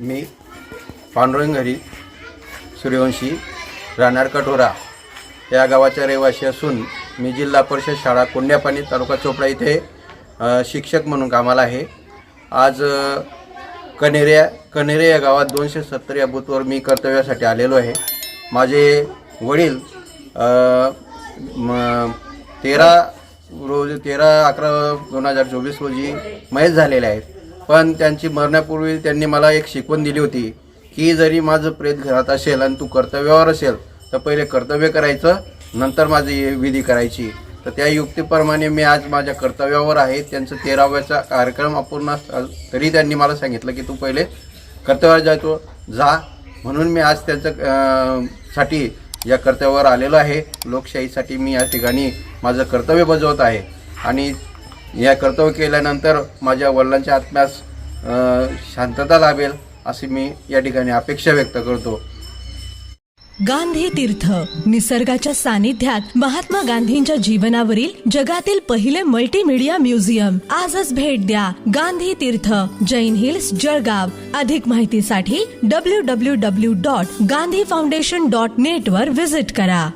मी पांडुरंग घरी सूर्यवंशी राहणार कटोरा या गावाचा रहिवासी असून मी जिल्हा परिषद शाळा कोंड्यापाणी तालुका चोपडा इथे शिक्षक म्हणून कामाला आहे. आज कनेऱ्या कनेरे या गावात दोनशे सत्तर या बूथवर मी कर्तव्यासाठी आलेलो आहे. माझे वडील तेरा रोज तेरा अकरा दोन हजार चोवीस रोजी मयत झालेले आहेत. पण त्यांची मरण्यापूर्वी त्यांनी मला एक शिकवण दिली होती की जरी माझं प्रेत घरात असेल आणि तू कर्तव्यावर असेल तर पहिले कर्तव्य करायचं नंतर माझी विधी करायची. तर त्या युक्तीप्रमाणे मी आज माझ्या कर्तव्यावर आहे. त्यांचं तेराव्याचा कार्यक्रम अपूर्ण तरी त्यांनी मला सांगितलं की तू पहिले कर्तव्यावर जातो जा. म्हणून मी आज त्यांचं साठी या कर्तव्यावर आलेलो आहे. लोकशाहीसाठी मी या ठिकाणी माझं कर्तव्य बजावत आहे. आणि या कर्तव्य केल्यानंतर माझ्या वडिलांच्या आत्म्यास शांतता लाभेल अशी मी या ठिकाणी अपेक्षा व्यक्त करतो. गांधी तीर्थ निसर्गाच्या सानिध्यात महात्मा गांधींच्या जीवनावरील जगातील पहिले मल्टीमीडिया म्युझियम आजच भेट द्या गांधी तीर्थ जैन हिल्स जळगाव. अधिक माहितीसाठी W W W dot Gandhi foundation dot net वर विजिट करा.